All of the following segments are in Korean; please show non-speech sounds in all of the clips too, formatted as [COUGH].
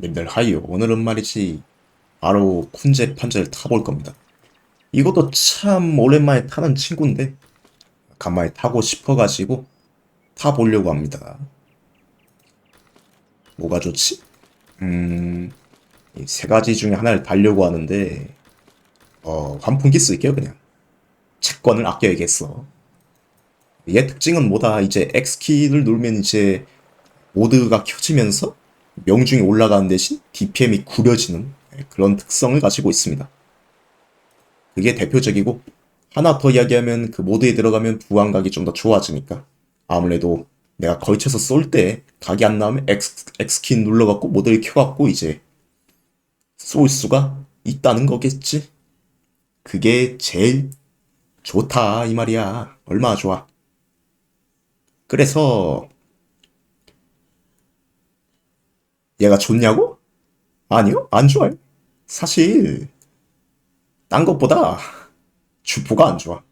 님들 하이요. 오늘은 말이지 바로 쿤제 판자를 타볼 겁니다. 이것도 참 오랜만에 타는 친구인데 간만에 타고 싶어가지고 타보려고 합니다. 뭐가 좋지? 음, 이세 가지 중에 하나를 달려고 하는데 어, 환풍기 쓸게요 그냥. 채권을 아껴야겠어. 얘 특징은 뭐다? 이제 X키를 누르면 이제 모드가 켜지면서 명중이 올라가는 대신 DPM이 구려지는 그런 특성을 가지고 있습니다. 그게 대표적이고 하나 더 이야기하면 그 모드에 들어가면 부안각이 좀 더 좋아지니까 아무래도 내가 걸쳐서 쏠 때 각이 안 나오면 X, X키 눌러갖고 모드를 켜갖고 이제 쏠 수가 있다는 거겠지. 그게 제일 좋다 이 말이야. 얼마나 좋아. 그래서 얘가 좋냐고? 아니요, 안 좋아요. 사실 딴 것보다 주포가 안 좋아.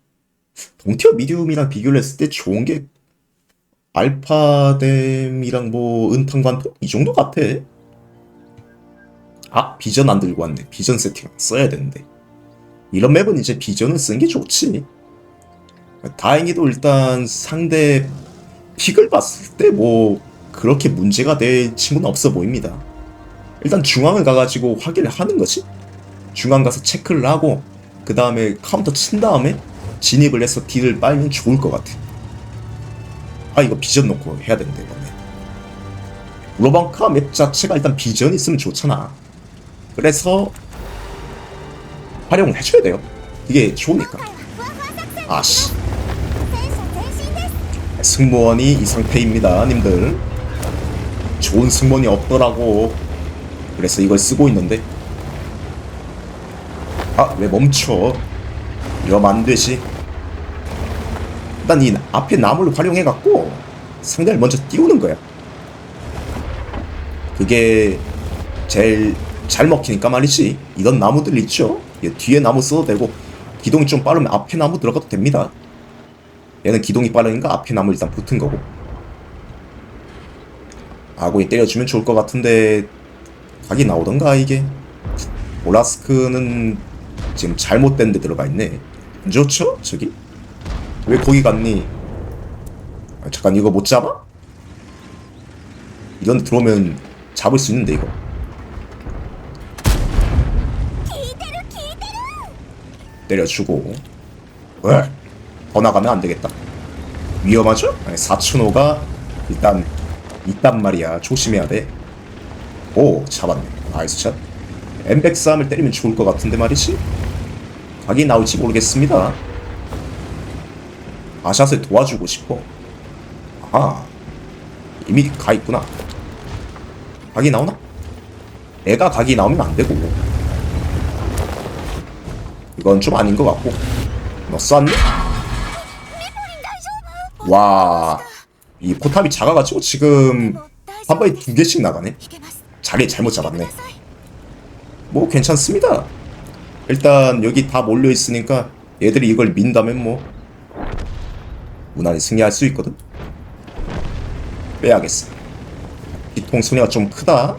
동티어 미디움이랑 비교를 했을 때 좋은 게 알파뎀이랑 뭐 은탕관통 이 정도 같아. 아, 비전 안 들고 왔네. 비전 세팅 써야 되는데. 이런 맵은 이제 비전을 쓰는 게 좋지. 다행히도 일단 상대 픽을 봤을 때뭐 그렇게 문제가 될 친구는 없어 보입니다. 일단 중앙을 가가지고 확인을 하는 거지. 중앙 가서 체크를 하고 그 다음에 카운터 친 다음에 진입을 해서 딜을 빨면 좋을 것 같아. 아 이거 비전 놓고 해야 되는데 이번에. 로방카 맵 자체가 일단 비전이 있으면 좋잖아. 그래서 활용을 해줘야 돼요. 이게 좋으니까. 아씨. 승무원이 이 상태입니다, 님들. 좋은 승무원이 없더라고. 그래서 이걸 쓰고 있는데. 아, 왜 멈춰? 이러면 안 되지. 일단 이 앞에 나무를 활용해갖고 상대를 먼저 띄우는 거야. 그게 제일 잘 먹히니까 말이지. 이런 나무들 있죠? 얘 뒤에 나무 써도 되고, 기동이 좀 빠르면 앞에 나무 들어가도 됩니다. 얘는 기동이 빠르니까 앞에 나무 일단 붙은 거고. 아군이 때려주면 좋을 것 같은데, 각이 나오던가, 이게. 오라스크는 지금 잘못된 데 들어가 있네. 안 좋죠? 저기? 왜 거기 갔니? 아, 잠깐, 이거 못 잡아? 이런 데 들어오면 잡을 수 있는데, 이거. 때려주고. 왜? 더 나가면 안 되겠다. 위험하죠? 아니, 사춘호가 일단 있단 말이야. 조심해야 돼. 오, 잡았네. 나이스 샷. 엠백 싸움을 때리면 좋을 것 같은데 말이지? 각이 나올지 모르겠습니다. 아샷을 도와주고 싶어. 아, 이미 가 있구나. 각이 나오나? 애가 각이 나오면 안 되고. 이건 좀 아닌 것 같고. 너 쐈니? 와, 이 포탑이 작아가지고 지금 한 번에 두 개씩 나가네. 자리 잘못 잡았네. 뭐 괜찮습니다. 일단 여기 다 몰려 있으니까 얘들이 이걸 민다면 뭐 무난히 승리할 수 있거든. 빼야겠어. 뒤통 소리가 좀 크다.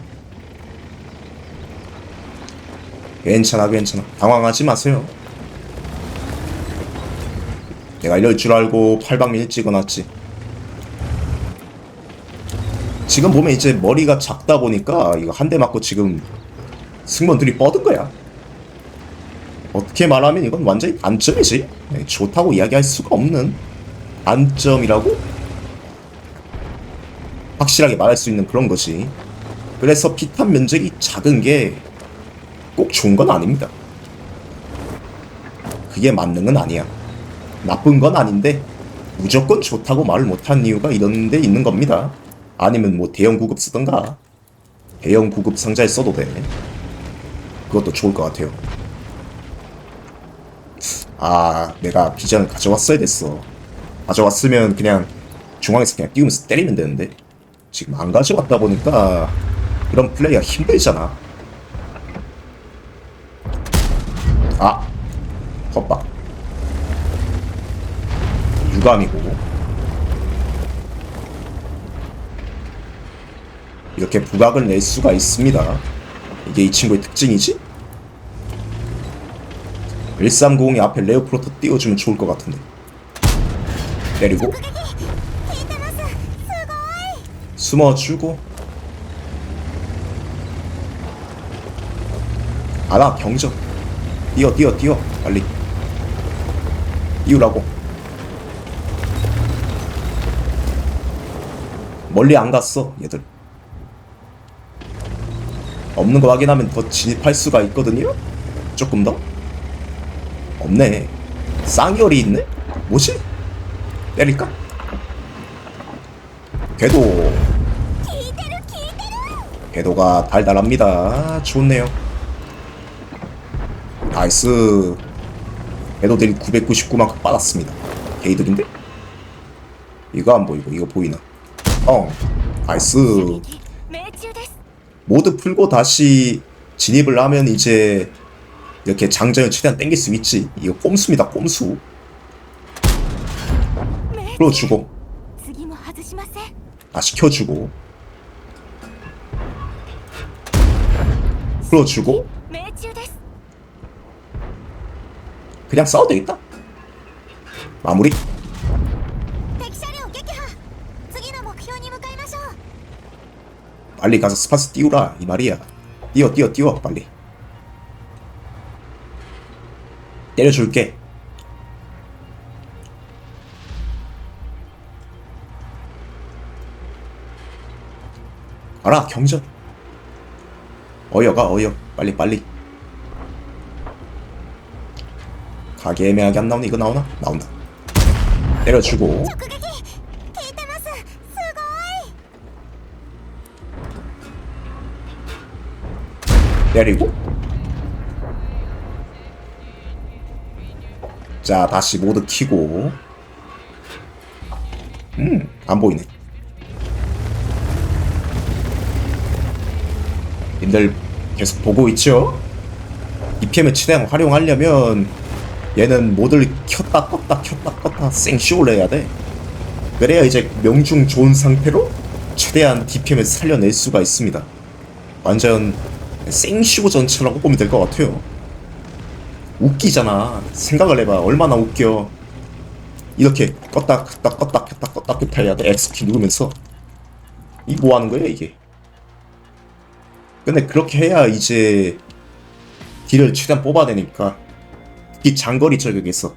괜찮아, 괜찮아. 당황하지 마세요. 내가 이럴 줄 알고 팔방미를 찍어놨지. 지금 보면 이제 머리가 작다 보니까 이거 한 대 맞고 지금 승무원들이 뻗은 거야. 어떻게 말하면 이건 완전히 단점이지. 네, 좋다고 이야기할 수가 없는 단점이라고 확실하게 말할 수 있는 그런 거지. 그래서 피탄 면적이 작은 게 꼭 좋은 건 아닙니다. 그게 만능은 아니야. 나쁜 건 아닌데 무조건 좋다고 말을 못한 이유가 이런 데 있는 겁니다. 아니면 뭐 대형 구급 쓰던가 대형 구급 상자에 써도 돼. 그것도 좋을 것 같아요. 아, 내가 비전을 가져왔어야 됐어. 가져왔으면 그냥 중앙에서 그냥 띄우면서 때리면 되는데 지금 안 가져왔다 보니까 이런 플레이가 힘들잖아. 아, 헛박. 유감이고. 이렇게 부각을 낼 수가 있습니다. 이게 이 친구의 특징이지? 1390이 앞에 레오프로터 띄워주면 좋을 것 같은데 때리고 숨어주고 아나 경적. 뛰어 뛰어 뛰어 빨리 띄우라고. 멀리 안 갔어 얘들 없는 거 확인하면 더 진입할 수가 있거든요? 조금 더? 없네. 쌍열이 있네? 뭐지? 때릴까? 궤도. 궤도가 달달합니다. 좋네요. 나이스. 궤도 대리 999만큼 받았습니다. 개이득인데? 이거 안 보이고, 이거 보이나? 어. 나이스. 모두 풀고 다시 진입을 하면 이제 이렇게 장전을 최대한 땡길 수 있지. 이거 꼼수입니다, 꼼수. 풀어주고. 아, 시켜주고. 풀어주고. 그냥 싸워도 되겠다. 마무리. 빨리 가서 스파스 띄우라 이 말이야. 뛰어 뛰어 뛰어 빨리. 때려줄게. 가라 경전. 어여가 어여 빨리 빨리. 가게 애매하게 안 나오네 이거 나오나? 나온다. 때려주고 때리고. 자 다시 모드 키고. 음 안 보이네. 님들 계속 보고 있죠? BPM을 최대한 활용하려면 얘는 모드를 켰다 껐다 켰다 껐다 생쇼를 해야 돼. 그래야 이제 명중 좋은 상태로 최대한 DPM을 살려낼 수가 있습니다. 완전 생쇼 전체라고 보면 될 것 같아요. 웃기잖아. 생각을 해봐. 얼마나 웃겨. 이렇게 껐다 켰다 껐다 켰다 껐다 켰다 해야 돼. X키 누르면서. 이 뭐 하는 거야, 이게? 근데 그렇게 해야 이제 딜을 최대한 뽑아내니까 특히 장거리 저격에서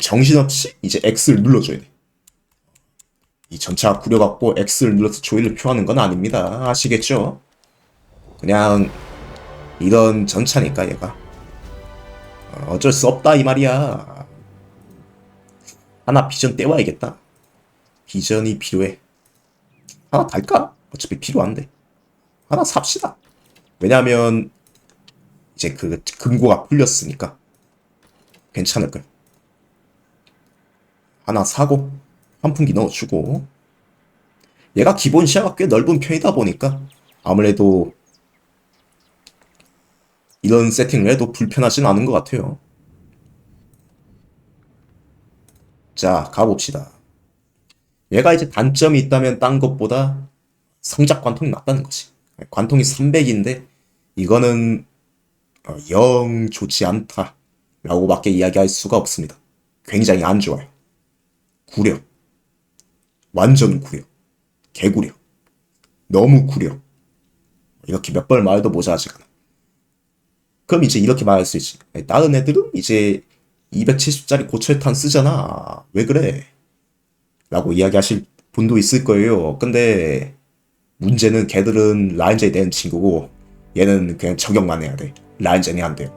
정신없이 이제 X를 눌러줘야 돼. 이 전차 구려갖고 X를 눌러서 조이를 표하는 건 아닙니다. 아시겠죠? 그냥 이런 전차니까 얘가. 어, 어쩔 수 없다 이 말이야. 하나 비전 떼와야겠다. 비전이 필요해. 하나 달까? 어차피 필요한데. 하나 삽시다. 왜냐면 이제 그 금고가 풀렸으니까. 괜찮을 거야 하나 사고 환풍기 넣어주고. 얘가 기본 시야가 꽤 넓은 편이다 보니까 아무래도 이런 세팅을 해도 불편하진 않은 것 같아요. 자, 가봅시다. 얘가 이제 단점이 있다면 딴 것보다 성작 관통이 낮다는 거지. 관통이 300인데 이거는 어, 영 좋지 않다 라고밖에 이야기할 수가 없습니다. 굉장히 안 좋아요. 구려. 완전 구려. 개구려. 너무 구려. 이렇게 몇 번 말도 모자라지가 않아. 그럼 이제 이렇게 말할 수 있지. 다른 애들은 이제 270짜리 고철탄 쓰잖아. 왜 그래? 라고 이야기하실 분도 있을 거예요. 근데 문제는 걔들은 라인전이 되는 친구고 얘는 그냥 저격만 해야 돼. 라인전이 안 돼요.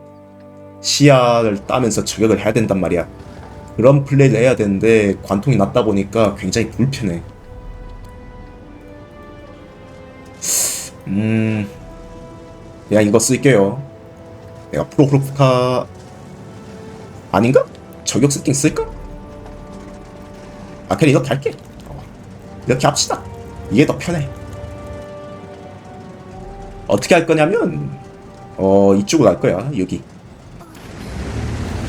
시야를 따면서 저격을 해야 된단 말이야. 그런 플레이를 해야 되는데 관통이 낮다 보니까 굉장히 불편해. 음, 그냥 이거 쓸게요. 내가 프로그로프카 아닌가? 저격 스팅 쓸까? 아 그래 이거 달게. 이렇게 합시다. 이게 더 편해. 어떻게 할 거냐면 어 이쪽으로 갈 거야 여기.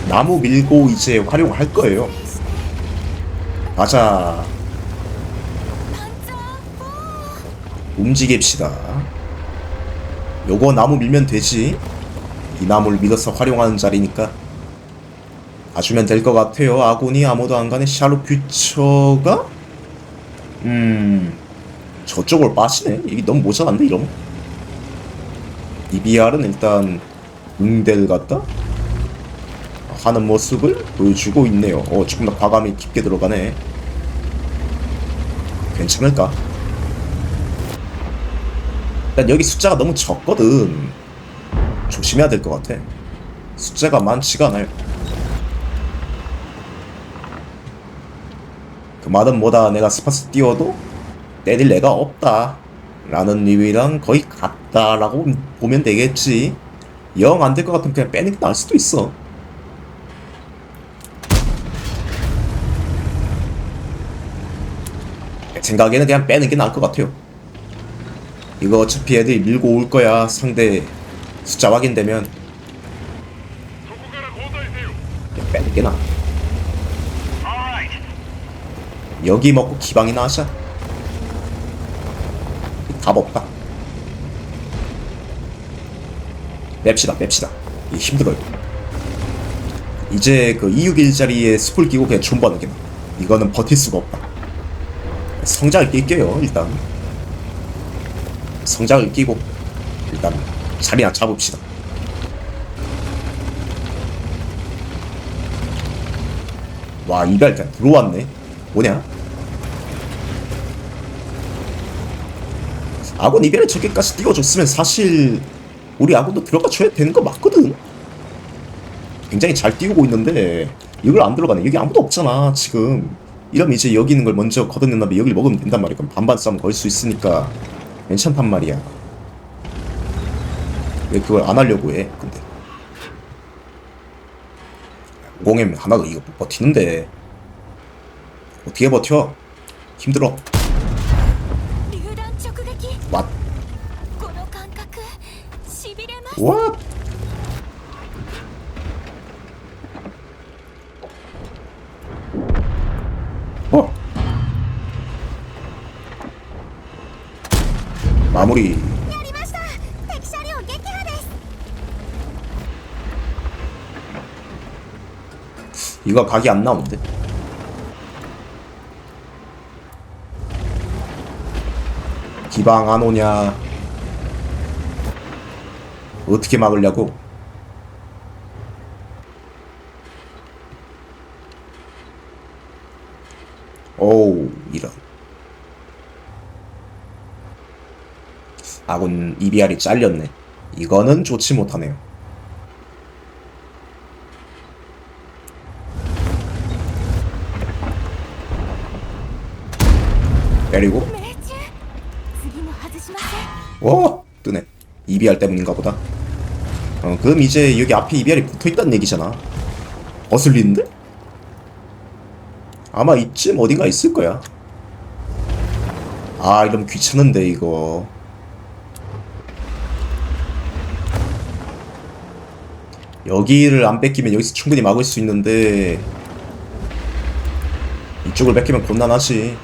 나무 밀고 이제 활용할 거예요. 맞아 움직입시다. 요거 나무 밀면 되지. 이 나무를 밀어서 활용하는 자리니까 봐주면 될 것 같아요. 아군이 아무도 안 가네. 샬롯 퓨처가 음 저쪽으로 빠지네. 이게 너무 모자란데 이러면. EBR은 일단 응대를 갖다 하는 모습을 보여주고 있네요. 어 조금 더 과감히 깊게 들어가네. 괜찮을까? 일단 여기 숫자가 너무 적거든. 조심해야 될 것 같아. 숫자가 많지가 않아요. 그 말은 뭐다 내가 스파스 띄워도 때릴 애가 없다. 라는 의미랑 거의 같다라고 보면 되겠지. 영 안 될 것 같으면 그냥 빼는 게 나을 수도 있어. 내 생각에는 그냥 빼는 게 나을 것 같아요. 이거 어차피 애들이 밀고 올 거야. 상대 숫자 확인되면 빼는 게 나아. 여기 먹고 기방이나 하자 답 없다. 뺍시다 뺍시다. 이 힘들어요. 이제 그 261자리에 스풀 끼고 그냥 존버는 게 나아. 이거는 버틸 수가 없다. 성장을 낄게요 일단. 성장을 끼고 일단. 자리나 잡읍시다. 와, 그냥 들어왔네. 뭐냐? 아군 이별의 저기까지 띄워줬으면 사실 우리 아군도 들어가 줘야 되는 거 맞거든. 굉장히 잘 띄우고 있는데 이걸 안 들어가네. 여기 아무도 없잖아 지금. 이러면 이제 여기 있는 걸 먼저 걷어낸 다음에 여기를 먹으면 된단 말이야. 그럼 반반 싸움 걸 수 있으니까 괜찮단 말이야. 왜 그걸 안 하려고 해? 근데 공엠 하나도 이거 뭐 버티는데 어떻게 버텨? 힘들어. 왓. 왓. 어. 마무리. 이거 각이 안 나오는데? 기방 안 오냐? 어떻게 막으려고? 오우 이런. 아군 EBR이 잘렸네. 이거는 좋지 못하네요 때리고. 와 뜨네. 이비알 때문인가 보다. 어 그럼 이제 여기 앞에 이비알이 붙어있다는 얘기잖아. 거슬리는데? 아마 이쯤 어딘가 있을 거야. 아 이러면 귀찮은데 이거. 여기를 안 뺏기면 여기서 충분히 막을 수 있는데 이쪽을 뺏기면 곤란하지.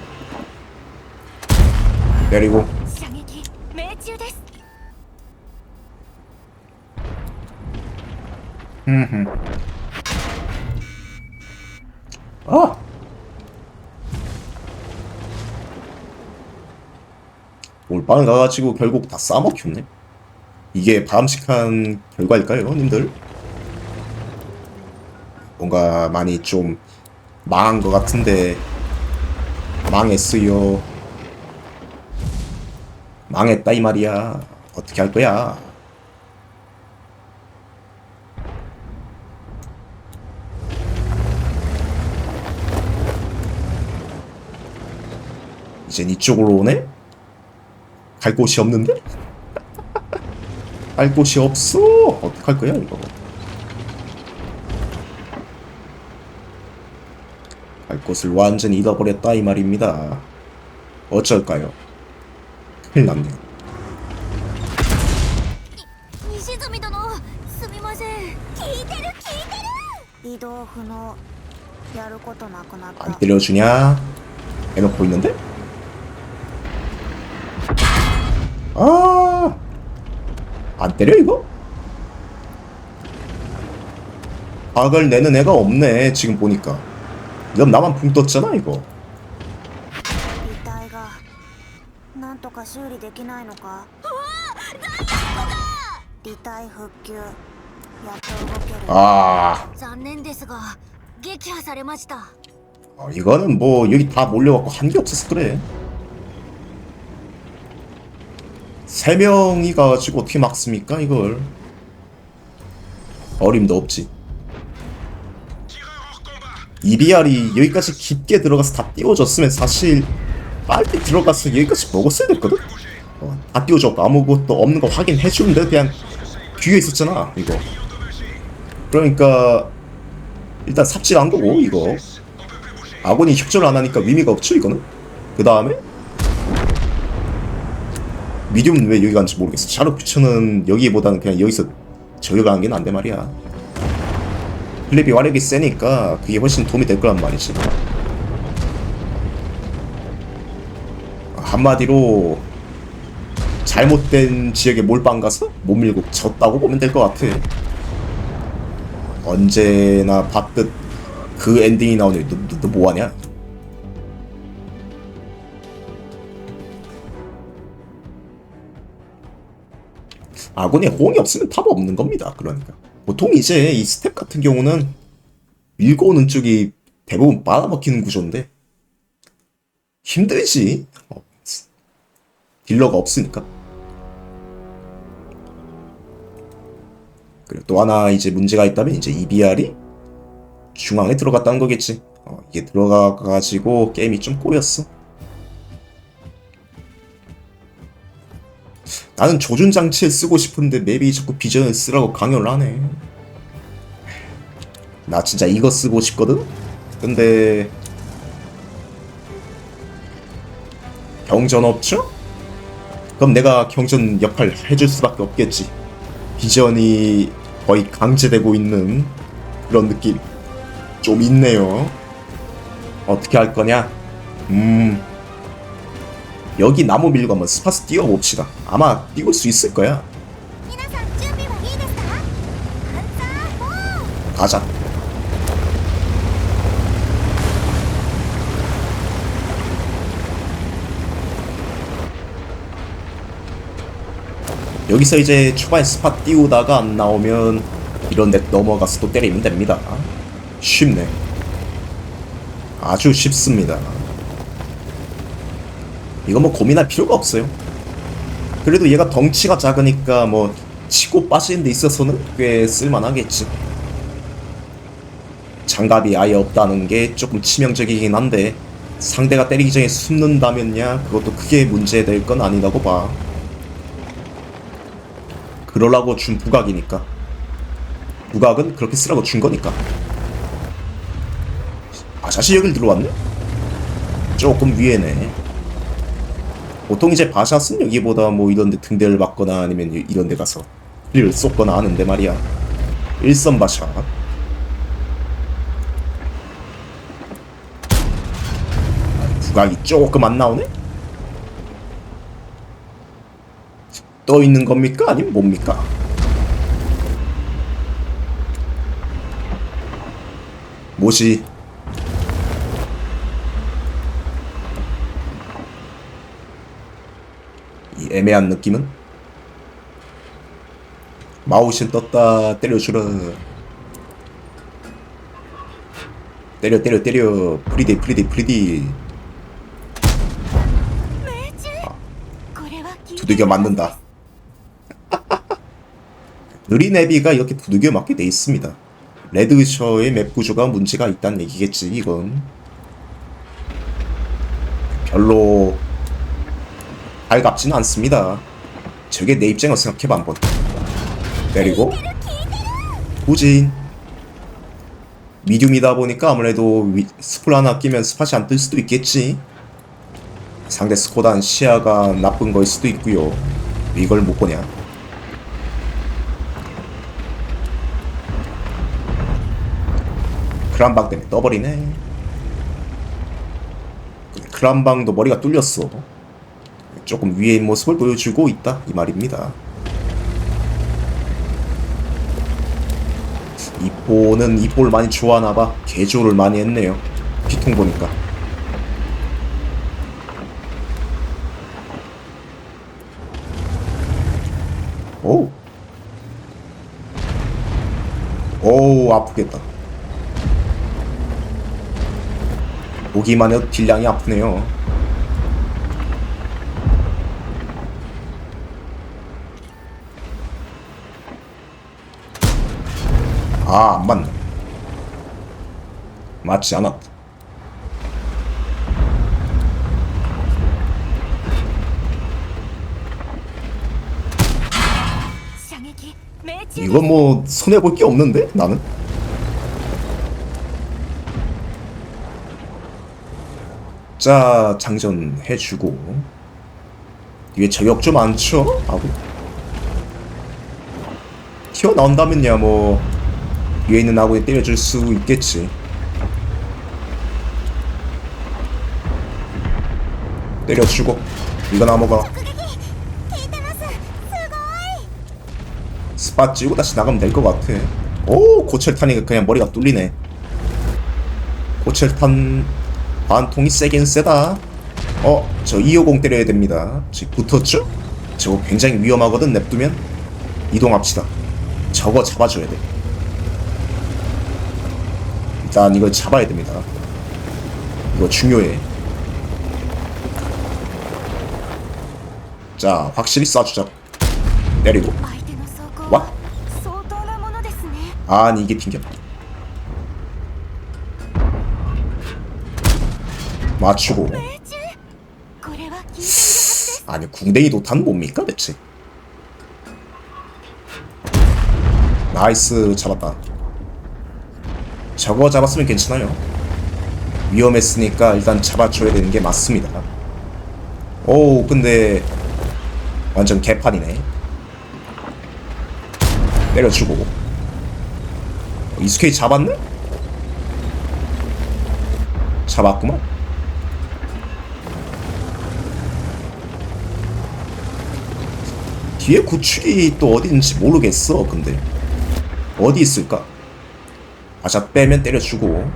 내리고 射撃命中です 아! 올빵을 가가지고 결국 다 싸먹혔네? 이게 바람직한 결과일까요, 님들? 뭔가 많이 좀 망한 것 같은데 망했어요. 망했다 이 말이야. 어떻게 할 거야? 이젠 이쪽으로 오네? 갈 곳이 없는데? 갈 곳이 없어! 어떡할 거야, 이거? 갈 곳을 완전히 잃어버렸다, 이 말입니다. 어쩔까요? 큰일 났네요. 안 때려주냐? 해놓고 있는데? 아, 안 때려 이거? 박을 내는 애가 없네 지금 보니까. 그럼 나만 붕 떴잖아 이거. できないのか遺体復旧やっと動ける 아, 残念ですが撃破されました 어, 이거는 뭐 여기 다 몰려갖고 한 게 없어서 그래. 세 명이 가지고 어떻게 막습니까 이걸? 어림도 없지. 이비알이 여기까지 깊게 들어가서 다 띄워줬으면 사실 빨리 들어가서 여기까지 먹었어야 됐거든? 어, 다 띄워줬고 아무것도 없는 거 확인해주는데 그냥 뒤에 있었잖아 이거. 그러니까 일단 삽질 한 거고 이거. 아군이 협조를 안 하니까 의미가 없죠 이거는? 그 다음에? 미디움은 왜 여기 간지 모르겠어. 샤르 퓨처는 여기보다는 그냥 여기서 저기 가는 게 난데 말이야. 플립이 화력이 세니까 그게 훨씬 도움이 될 거란 말이지. 한마디로 잘못된 지역에 몰빵 가서 못 밀고 졌다고 보면 될 것 같아 언제나 봤듯 그 엔딩이 나오니 너, 너, 너 뭐하냐? 아군에 호응이 없으면 탑 없는 겁니다. 그러니까 보통 이제 이 스텝 같은 경우는 밀고 오는 쪽이 대부분 빨아먹히는 구조인데 힘들지. 어, 딜러가 없으니까. 그리고 또 하나 이제 문제가 있다면 이제 EBR이 중앙에 들어갔다는 거겠지. 어, 이게 들어가가지고 게임이 좀 꼬였어. 나는 조준 장치에 쓰고 싶은데 맵이 자꾸 비전을 쓰라고 강요를 하네. 나 진짜 이거 쓰고 싶거든? 근데 경전 없죠? 그럼 내가 경전 역할 해줄 수밖에 없겠지. 비전이 거의 강제되고 있는 그런 느낌 좀 있네요. 어떻게 할 거냐? 음. 여기 나무 밀고 한번 스파스 뛰어봅시다. 아마 뛰울 수 있을 거야. 가자. 여기서 이제 초반에 스팟 띄우다가 안 나오면 이런 데 넘어가서 또 때리면 됩니다. 쉽네. 아주 쉽습니다. 이거 뭐 고민할 필요가 없어요. 그래도 얘가 덩치가 작으니까 뭐 치고 빠지는 데 있어서는 꽤 쓸만하겠지. 장갑이 아예 없다는 게 조금 치명적이긴 한데 상대가 때리기 전에 숨는다면야 그것도 크게 문제될 건 아니라고 봐. 그러라고 준 부각이니까. 부각은 그렇게 쓰라고 준 거니까. 아, 사실 여길 들어왔네? 조금 위에네. 보통 이제 바샷은 여기보다 뭐 이런 데 등대를 맞거나 아니면 이런 데 가서 를 쏟거나 하는데 말이야. 일선 바샷. 부각이 조금 안 나오네? 떠 있는 겁니까? 아니면 뭡니까? 뭐지? 이 애매한 느낌은? 마우신 떴다 때려주라 때려 때려 때려 프리디 프리디 프리디 아, 두들겨 맞는다 느린 애비가 이렇게 두들겨 맞게 돼 있습니다. 레드셔의 맵 구조가 문제가 있다는 얘기겠지, 이건. 별로 달갑지는 않습니다. 저게 내 입장을 생각해봐, 한번. 때리고, 후진. 미디움이다 보니까 아무래도 위, 스플 하나 끼면 스팟이 안 뜰 수도 있겠지. 상대 스코단 시야가 나쁜 걸 수도 있고요. 이걸 못 보냐? 크란방 때문에 떠버리네. 크란방도 머리가 뚫렸어. 조금 위의 모습을 보여주고 있다 이 말입니다. 이뽀는 이뽀를 많이 좋아하나봐 개조를 많이 했네요. 피통 보니까. 오. 오 아프겠다. 보기만 해도 딜량이 아프네요. 아, 안 맞네. 맞지 않았다. 이건 뭐 손해 볼 게 없는데 나는. 적자 장전해주고. 이게 저격 좀 많죠? 아구. 튀어나온다면야 뭐 위에 있는 아군이 때려줄 수 있겠지. 때려주고 이거나 먹어 스팟 찌고 다시 나가면 될 것 같아. 오 고철탄이 그냥 머리가 뚫리네. 고철탄 반통이 세긴 세다. 어, 저 250 때려야 됩니다. 지 붙었죠? 저거 굉장히 위험하거든, 냅두면. 이동합시다. 저거 잡아줘야 돼. 일단 이걸 잡아야 됩니다. 이거 중요해. 자, 확실히 쏴주자. 내리고. 와? 아니, 이게 튕겼다. 맞추고. 아니 궁뎅이 도탄 뭡니까 대체? 나이스 잡았다. 저거 잡았으면 괜찮아요. 위험했으니까 일단 잡아줘야 되는 게 맞습니다. 오 근데 완전 개판이네. 내려주고. 어, 이스케이 잡았네? 잡았구만. 뒤에 구축이 또 어디 있는지 모르겠어 근데 어디 있을까? 아자 빼면 때려주고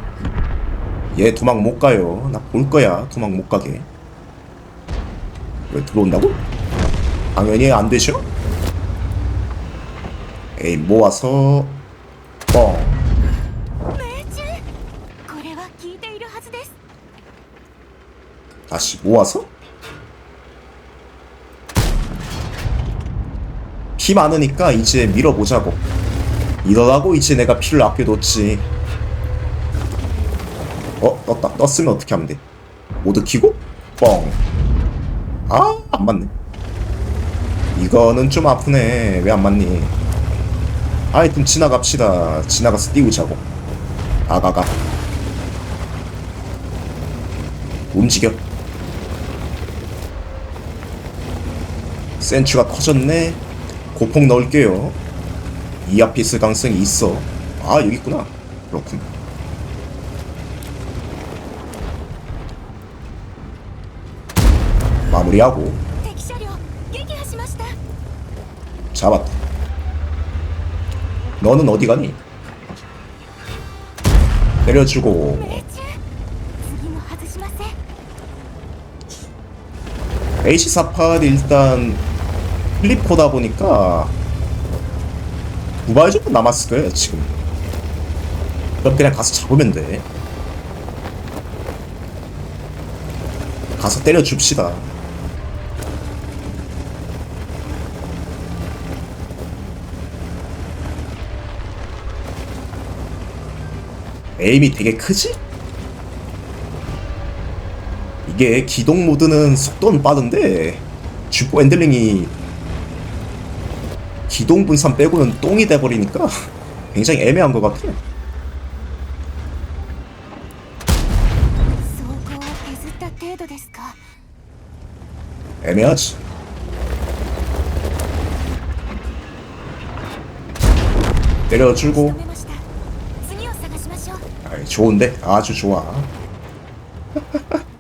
얘 도망 못 가요 나 볼 거야 도망 못 가게 왜 들어온다고? 당연히 안 되죠? 에이 모아서 뻥 다시 모아서? 피 많으니까 이제 밀어보자고. 이러라고 이제 내가 피를 아껴뒀지. 어? 떴다. 떴으면 어떻게 하면 돼? 모두 키고? 뻥 아 안 맞네. 이거는 좀 아프네. 왜 안 맞니? 하여튼 지나갑시다. 지나가서 띄우자고. 아가가. 움직여. 센츄가 커졌네. 고폭 넣을게요. 이아피스 가능성이 있어. 아, 여기 있구나. 그렇군. 마무리하고. 잡았다. 너는 어디 가니? 내려주고. H48 일단 플리퍼다 보니까 두발 정도 남았을 거예요 지금. 그럼 그냥 가서 잡으면 돼. 가서 때려 줍시다. 에임이 되게 크지? 이게 기동 모드는 속도는 빠른데 주포 핸들링이 기동분산 빼고는 똥이 돼버리니까 굉장히 애매한 것 같아요. 애매하지. 내려주고. 아이, 좋은데? 아주 좋아. [LAUGHS]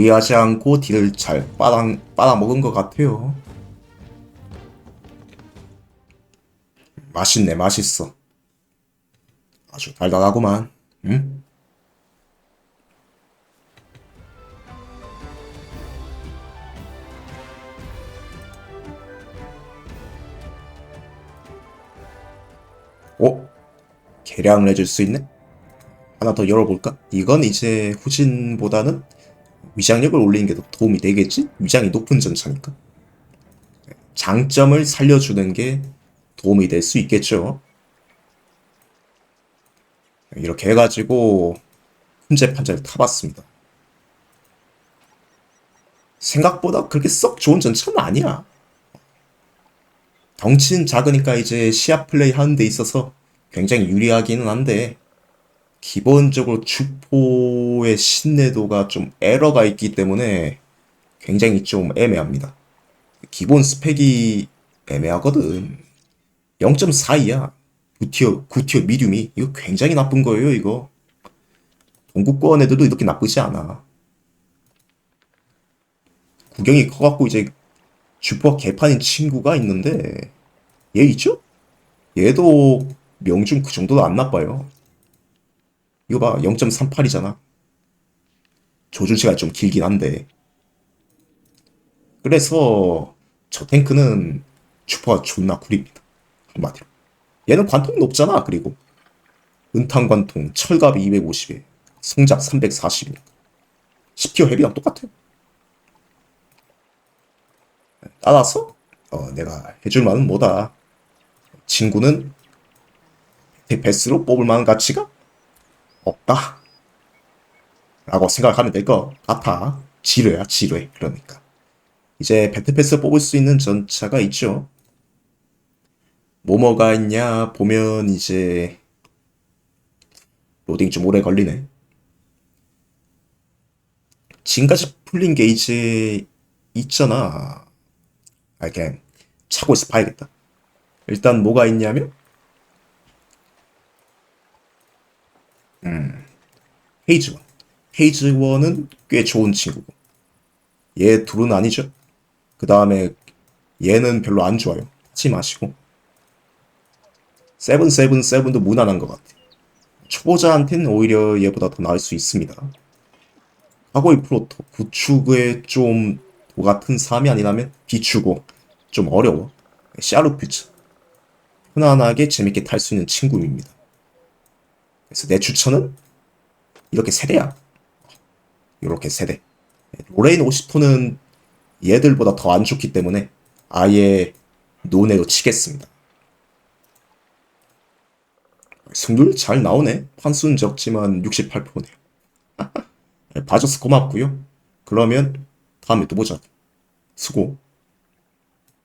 무리하지 않고 딜을 잘 빨아, 빨아먹은 것 같아요. 맛있네, 맛있어. 아주 달달하구만. 응? 어? 계량을 해줄 수 있네? 하나 더 열어볼까? 이건 이제 후진보다는 위장력을 올리는 게 더 도움이 되겠지? 위장이 높은 전차니까. 장점을 살려주는 게 도움이 될 수 있겠죠. 이렇게 해가지고 훈제 판자를 타봤습니다. 생각보다 그렇게 썩 좋은 전차는 아니야. 덩치는 작으니까 이제 시야 플레이 하는 데 있어서 굉장히 유리하기는 한데 기본적으로 주포의 신뢰도가 좀 에러가 있기 때문에 굉장히 좀 애매합니다. 기본 스펙이 애매하거든. 0.42야. 9티어, 9티어 미디움이. 이거 굉장히 나쁜 거예요, 이거. 동국권 애들도 이렇게 나쁘지 않아. 구경이 커갖고 이제 주포가 개판인 친구가 있는데, 얘 있죠? 얘도 명중 그 정도도 안 나빠요. 이거 봐, 0.38이잖아. 조준시간 좀 길긴 한데. 그래서 저 탱크는 주포가 존나 구립니다. 한마디로. 얘는 관통 높잖아, 그리고. 은탄 관통, 철갑이 250에, 성작 340에. 10티어 헤비랑 똑같아요. 따라서, 어, 내가 해줄 말은 뭐다. 친구는 베스로 뽑을 만한 가치가 없다. 라고 생각하면 될 것 같아. 지뢰야, 지뢰. 그러니까. 이제 배틀패스 뽑을 수 있는 전차가 있죠. 뭐뭐가 있냐 보면 이제 로딩 좀 오래 걸리네. 지금까지 풀린 게 이제 있잖아. 아, 그냥 차고 있어 봐야겠다. 일단 뭐가 있냐면 헤이즈원. 헤이즈원은 꽤 좋은 친구고. 얘 둘은 아니죠. 그 다음에 얘는 별로 안 좋아요. 하지 마시고. 세븐 세븐 세븐도 무난한 것 같아. 초보자한테는 오히려 얘보다 더 나을 수 있습니다. 하고이 프로토 구축에 좀 도같은 삶이 아니라면 비추고 좀 어려워. 샤르퓨츠 편안하게 재밌게 탈 수 있는 친구입니다. 그래서 내 추천은 이렇게 세대야. 이렇게 세대. 로레인 50톤은 얘들보다 더 안 좋기 때문에 아예 논외로 치겠습니다. 승률 잘 나오네. 판수는 적지만 68%네요. [LAUGHS] 봐줘서 고맙고요. 그러면 다음에 또 보자. 수고.